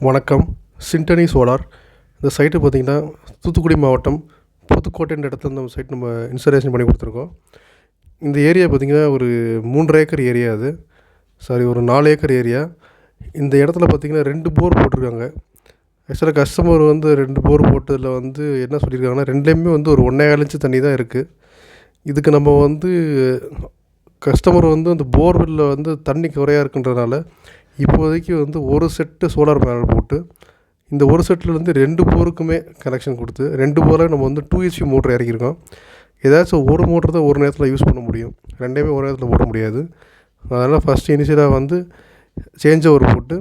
வணக்கம். சிண்டனி சோலார் இந்த சைட்டு பார்த்திங்கன்னா தூத்துக்குடி மாவட்டம் புதுக்கோட்டைன்ற இடத்துல நம்ம சைட் நம்ம இன்ஸ்டாலேஷன் பண்ணி கொடுத்துருக்கோம். இந்த ஏரியா பார்த்திங்கன்னா ஒரு மூன்றரை ஏக்கர் ஏரியா அது. சாரி ஒரு நாலு ஏக்கர் ஏரியா இந்த இடத்துல பார்த்திங்கன்னா ரெண்டு போர் போட்டிருக்காங்க. ஆக்சுவலாக கஸ்டமர் வந்து ரெண்டு போர் போட்டதில் வந்து என்ன சொல்லியிருக்காங்கன்னா ரெண்டுலேயுமே வந்து ஒரு ஒன்றே கால் தண்ணி தான் இருக்குது இதுக்கு நம்ம வந்து கஸ்டமர் வந்து அந்த போர்வெல்லில் வந்து தண்ணி குறையா இருக்குன்றதுனால இப்போதைக்கு வந்து ஒரு செட்டு சோலார் பேனல் போட்டு இந்த ஒரு செட்லேருந்து ரெண்டு போருக்குமே கனெக்ஷன் கொடுத்து ரெண்டு போரில் நம்ம வந்து டூ ஹெச்பி மோட்ரு இறக்கியிருக்கோம் ஏதாச்சும் ஒரு மோட்ரு தான் ஒரு நேரத்தில் யூஸ் பண்ண முடியும். ரெண்டையுமே ஒரு நேரத்தில் போட முடியாது. அதனால் ஃபஸ்ட்டு இனிஷியலாக வந்து சேஞ்ச் ஓவர் போட்டு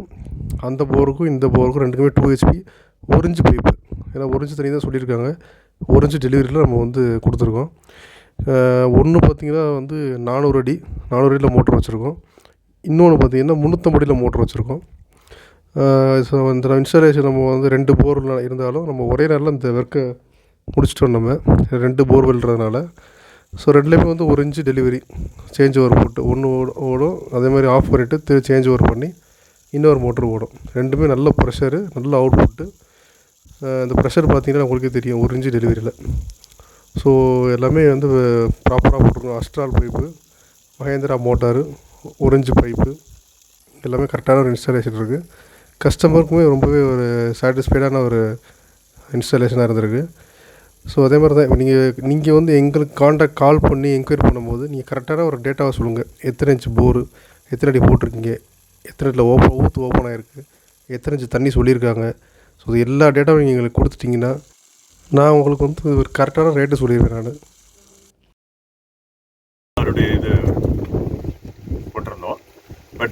அந்த போருக்கும் இந்த போருக்கும் ரெண்டுக்குமே டூ ஹெச்பி ஒரு இன்ச்சு பைப்பு ஏன்னா ஒரு இன்ச்சு தண்ணி தான் சொல்லியிருக்காங்க. ஒரு இன்ச்சு டெலிவரியில் நம்ம வந்து கொடுத்துருக்கோம். ஒன்று பார்த்திங்கன்னா வந்து நானூறு அடி நானூறு அடியில் மோட்ரு வச்சுருக்கோம். இன்னொன்று பார்த்திங்கன்னா முந்நூற்றம்படியில் மோட்டர் மோட்ரு வச்சுருக்கோம் ஸோ இந்த இன்ஸ்டாலேஷன் நம்ம வந்து ரெண்டு போர் இருந்தாலும் நம்ம ஒரே நாளில் இந்த ஒர்க்கை முடிச்சிட்டோம் நம்ம. ரெண்டு போர்வெல்றதுனால ஸோ ரெண்டுலேயுமே வந்து ஒரு இன்ச்சு டெலிவரி சேஞ்ச் ஓவர் போட்டு ஒன்று ஓடும். அதே மாதிரி ஆஃப் பண்ணிவிட்டு திரு சேஞ்ச் ஓவர் பண்ணி இன்னொரு மோட்ரு ஓடும். ரெண்டுமே நல்ல ப்ரெஷரு நல்ல அவுட்புட்டு இந்த ப்ரெஷர் பார்த்திங்கன்னா உங்களுக்கே தெரியும் ஒரு இன்ச்சு டெலிவரியில் ஸோ எல்லாமே வந்து ப்ராப்பராக போட்டிருக்கோம் Astral pipe Mahindra motor orange pipe எல்லாமே கரெக்டான ஒரு இன்ஸ்டாலேஷன் இருக்குது கஸ்டமருக்குமே ரொம்பவே ஒரு சாட்டிஸ்ஃபைடான ஒரு இன்ஸ்டாலேஷனாக இருந்திருக்கு. ஸோ அதே மாதிரி தான் நீங்கள் நீங்கள் வந்து எங்களுக்கு காண்டாக்ட் கால் பண்ணி என்கொயரி பண்ணும்போது நீங்கள் கரெக்டான ஒரு டேட்டாவை சொல்லுங்கள் எத்தனை இன்ச்சு போரு எத்தனை அடி போட்டிருக்கீங்க எத்தனை இடத்துல ஓப்பன் ஊற்று ஓப்பன் ஆகிருக்கு எத்தனை இன்ச்சு தண்ணி சொல்லியிருக்காங்க. ஸோ எல்லா டேட்டாவும் நீங்கள் எங்களுக்கு கொடுத்துட்டிங்கன்னா நான் உங்களுக்கு வந்து ஒரு கரெக்டான ரேட்டு சொல்லிடுவேன் நான்.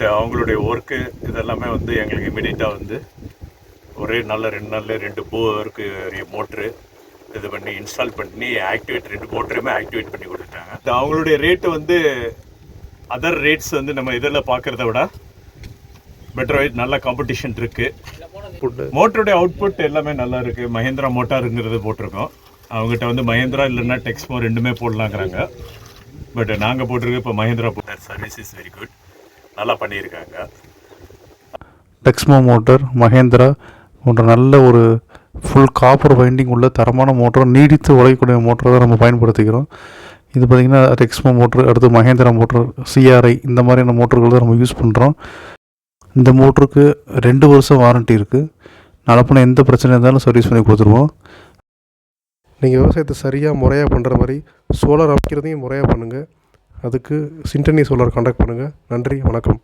பட் அவங்களுடைய ஒர்க்கு இதெல்லாமே வந்து எங்களுக்கு இமீடியட்டாக வந்து ஒரே நல்ல ரெண்டு நாளில் ரெண்டு போருக்கு மோட்ரு இது பண்ணி இன்ஸ்டால் பண்ணி ஆக்டிவேட் ரெண்டு மோட்டரையுமே ஆக்டிவேட் பண்ணி கொடுத்துட்டாங்க. இது அவங்களுடைய ரேட்டு வந்து அதர் ரேட்ஸ் வந்து நம்ம இதில் பார்க்குறத விட பெட்டர் நல்ல காம்படிஷன் இருக்குது மோட்டருடைய அவுட்புட் எல்லாமே நல்லா இருக்குது மஹேந்திரா மோட்டாருங்கிறது போட்டிருக்கோம். அவங்ககிட்ட வந்து மஹேந்திரா இல்லைன்னா டெக்ஸ்மோ ரெண்டுமே போடலாங்கிறாங்க. பட் நாங்கள் போட்டிருக்கோம் இப்போ மஹேந்திரா போட்டார் சர்வீஸ் இஸ் வெரி குட் நல்லா பண்ணியிருக்காங்க. டெக்ஸ்மோ மோட்டர் மகேந்திரா போன்ற நல்ல ஒரு ஃபுல் காப்பர் வைண்டிங் உள்ள தரமான மோட்டர் நீடித்து உழைக்கக்கூடிய மோட்டரை தான் நம்ம பயன்படுத்திக்கிறோம். இது பார்த்திங்கன்னா டெக்ஸ்மோ மோட்ரு அடுத்து மகேந்திரா மோட்டர் சிஆர்ஐ இந்த மாதிரியான மோட்டர்கள் தான் நம்ம யூஸ் பண்ணுறோம் இந்த மோட்டருக்கு ரெண்டு வருஷம் வாரண்ட்டி இருக்குது நடப்பின எந்த பிரச்சனை இருந்தாலும் சர்வீஸ் பண்ணி கொடுத்துருவோம். நீங்கள் விவசாயத்தை சரியாக முறையாக பண்ணுற மாதிரி சோலார் அமைக்கிறதையும் முறையாக பண்ணுங்கள் அதுக்கு சிண்டனி சோலார் காண்டாக்ட் பண்ணுங்கள் நன்றி வணக்கம்.